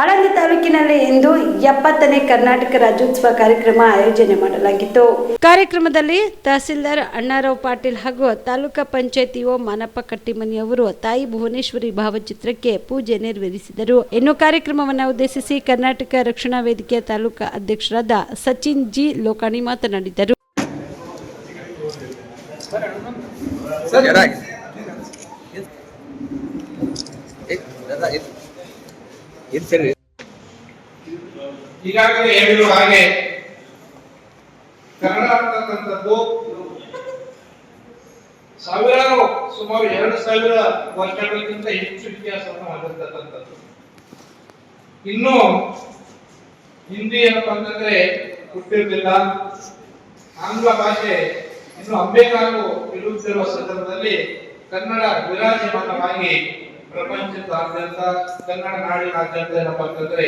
ಆಳಂದ ತಾಲೂಕಿನಲ್ಲಿ ಇಂದು ಎಪ್ಪತ್ತನೇ ಕರ್ನಾಟಕ ರಾಜ್ಯೋತ್ಸವ ಕಾರ್ಯಕ್ರಮ ಆಯೋಜನೆ ಮಾಡಲಾಗಿತ್ತು. ಕಾರ್ಯಕ್ರಮದಲ್ಲಿ ತಹಸೀಲ್ದಾರ್ ಅಣ್ಣಾರಾವ್ ಪಾಟೀಲ್ ಹಾಗೂ ತಾಲೂಕಾ ಪಂಚಾಯತ್ ಇಒ ಮಾನಪ್ಪ ಕಟ್ಟಿಮನಿ ಅವರು ತಾಯಿ ಭುವನೇಶ್ವರಿ ಭಾವಚಿತ್ರಕ್ಕೆ ಪೂಜೆ ನೆರವೇರಿಸಿದರು. ಇನ್ನು ಕಾರ್ಯಕ್ರಮವನ್ನು ಉದ್ದೇಶಿಸಿ ಕರ್ನಾಟಕ ರಕ್ಷಣಾ ವೇದಿಕೆಯ ತಾಲೂಕಾ ಅಧ್ಯಕ್ಷರಾದ ಸಚಿನ್ ಜಿ ಲೋಕಾಣಿ ಮಾತನಾಡಿದರು. जरा ಇದು ಸರಿ. ಈಗಾಗಲೇ ಹೇಳಿರುವ ಹಾಗೆ ಕನ್ನಡ ಅಂತಕ್ಕಂಥದ್ದು ಸಾವಿರಾರು, ಸುಮಾರು ಎರಡು ಸಾವಿರ ವರ್ಷಗಳಿಗಿಂತ ಹೆಚ್ಚು ಇತಿಹಾಸವನ್ನು ಹೊಂದಿರತಕ್ಕಂಥದ್ದು. ಇನ್ನು ಹಿಂದಿ ಏನಪ್ಪ ಅಂತಂದ್ರೆ ಹುಟ್ಟಿರಲಿಲ್ಲ. ಆಂಗ್ಲ ಭಾಷೆ ಇನ್ನು ಅಂಬೇಕಾರು ಇರುತ್ತಿರುವ ಸಂದರ್ಭದಲ್ಲಿ ಕನ್ನಡ ವಿರಾಜಮಾನವಾಗಿ ಪ್ರಪಂಚದಾದ್ಯಂತ ಕನ್ನಡ ನಾಡಿನಾದ್ಯಂತ ಏನಪ್ಪ ಅಂತಂದ್ರೆ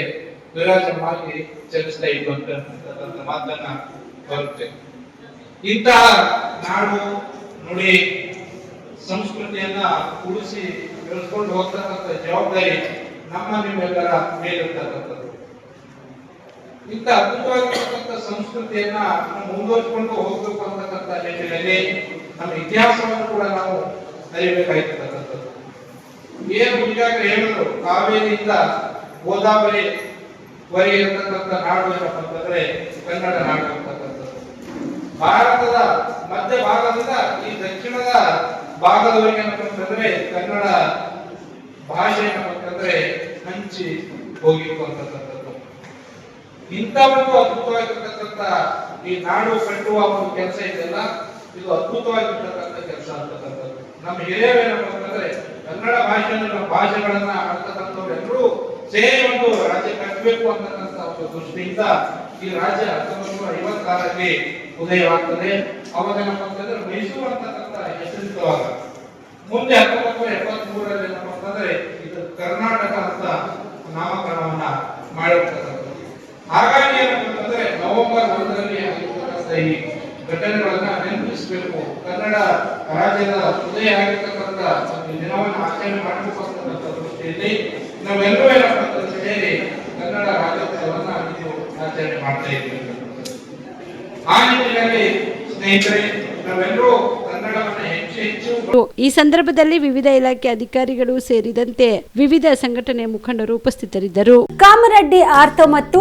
ವಿರಾಜಮಾಗಿ ಚಲಿಸ್ತಾ ಇತ್ತು ಮಾತನ್ನ ಬರುತ್ತೆ ಇಂತಹ ನಾಡು ನುಡಿ ಸಂಸ್ಕೃತಿಯನ್ನ ಉಳಿಸಿ ಬೆಳೆಸ್ಕೊಂಡು ಹೋಗ್ತಕ್ಕಂಥ ಜವಾಬ್ದಾರಿ ನಮ್ಮ ನಿಮ್ಮೆಲ್ಲರ ಮೇಲಿರ್ತಕ್ಕಂಥದ್ದು. ಇಂಥ ಅದ್ಭುತವಾಗಿರ್ತಕ್ಕಂಥ ಸಂಸ್ಕೃತಿಯನ್ನ ಮುಂದುವರಿಸಿಕೊಂಡು ಹೋಗ್ಬೇಕು ಅಂತಕ್ಕಂಥ ನಿಟ್ಟಿನಲ್ಲಿ ನಮ್ಮ ಇತಿಹಾಸವನ್ನು ಕೂಡ ನಾವು ಅರಿಬೇಕಾಗಿರ್ತಕ್ಕಂಥದ್ದು ಏನು ಈಗಾಗಲೇ ಹೇಳಿದ್ರು, ಕಾವೇರಿಯಿಂದ ಗೋದಾವರಿ ವರೆಗೆ ಇರತಕ್ಕಂಥ ನಾಡು ಏನಪ್ಪ ಅಂತಂದ್ರೆ ಕನ್ನಡ ನಾಡು ಭಾರತದ ಮಧ್ಯ ಭಾಗದಿಂದ ಈ ದಕ್ಷಿಣದ ಭಾಗದವರೆಗೆ ಏನಪ್ಪಂತಂದ್ರೆ ಕನ್ನಡ ಭಾಷೆ ಏನಪ್ಪಂತಂದ್ರೆ ಹಂಚಿ ಹೋಗಿತ್ತು ಅಂತಕ್ಕಂಥದ್ದು. ಇಂಥ ಒಂದು ಅದ್ಭುತವಾಗಿರ್ತಕ್ಕಂಥ ಈ ನಾಡು ಕಟ್ಟುವ ಒಂದು ಕೆಲಸ ಇದೆಯಲ್ಲ, ಇದು ಅದ್ಭುತವಾಗಿರ್ತಕ್ಕಂಥ ಕೆಲಸ ಅಂತಕ್ಕಂಥದ್ದು. ನಮ್ಮ ಹಿರಿಯರು ಏನಪ್ಪ ಅಂತಂದ್ರೆ ಕನ್ನಡ ಭಾಷೆಯನ್ನು ಭಾಷೆಗಳನ್ನ ಆಡ್ತಕ್ಕಂಥವ್ರೆಲ್ಲರೂ ಸೇರಿ ಒಂದು ರಾಜ್ಯ ಕಟ್ಟಬೇಕು ಅಂತಕ್ಕಂಥ ಒಂದು ದೃಷ್ಟಿಯಿಂದ ಈ ರಾಜ್ಯ ಹತ್ತೊಂಬತ್ತು ನೂರ ಐವತ್ತಾರರಲ್ಲಿ ಉದಯವಾಗ್ತದೆ ಅವಾಗ ಏನಪ್ಪ ಅಂತಂದ್ರೆ ಮೈಸೂರು ಅಂತಕ್ಕಂಥ ಹೆಸರಿತವಾಗ ಮುಂದೆ ಹತ್ತೊಂಬತ್ತು ನೂರ ಎಪ್ಪತ್ತ್ ಮೂರರಲ್ಲಿ ಏನಪ್ಪ ಅಂತಂದ್ರೆ ಇದು ಕರ್ನಾಟಕ ಅಂತ ನಾಮಕರಣವನ್ನ ಮಾಡಿರ್ತಕ್ಕಂಥದ್ದು. ಹಾಗಾಗಿ ಅಂತಂದ್ರೆ ನವೆಂಬರ್ ಒಂದರಲ್ಲಿ ಆಗಿರ್ತಕ್ಕಂಥ ಈ ಘಟನೆಗಳನ್ನ ನೆನಪಿಸಬೇಕು. ಕನ್ನಡ ರಾಜ್ಯದ ಹೃದಯ ಆಗಿರ್ತಕ್ಕಂಥ ಒಂದು ದಿನವನ್ನು ಆಚರಣೆ ಮಾಡಬೇಕು ಅಂತಕ್ಕಂಥ ದೃಷ್ಟಿಯಲ್ಲಿ ನಾವೆಲ್ಲರೂ ಏನಪ್ಪ ಅಂತಂದ್ರೆ ಸೇರಿ ಕನ್ನಡ ರಾಜ್ಯೋತ್ಸವವನ್ನು ಇದು ಆಚರಣೆ ಮಾಡ್ತಾ ಇದ್ದೀವಿ. ಆ ನಿಟ್ಟಿನಲ್ಲಿ ಸ್ನೇಹಿತರೆ ನಾವೆಲ್ಲರೂ ಈ ಸಂದರ್ಭದಲ್ಲಿ ವಿವಿಧ ಇಲಾಖೆ ಅಧಿಕಾರಿಗಳು ಸೇರಿದಂತೆ ವಿವಿಧ ಸಂಘಟನೆ ಮುಖಂಡರು ಉಪಸ್ಥಿತರಿದ್ದರು. ಕಾಮರೆಡ್ಡಿ ಆರ್ತೋ ಮತ್ತು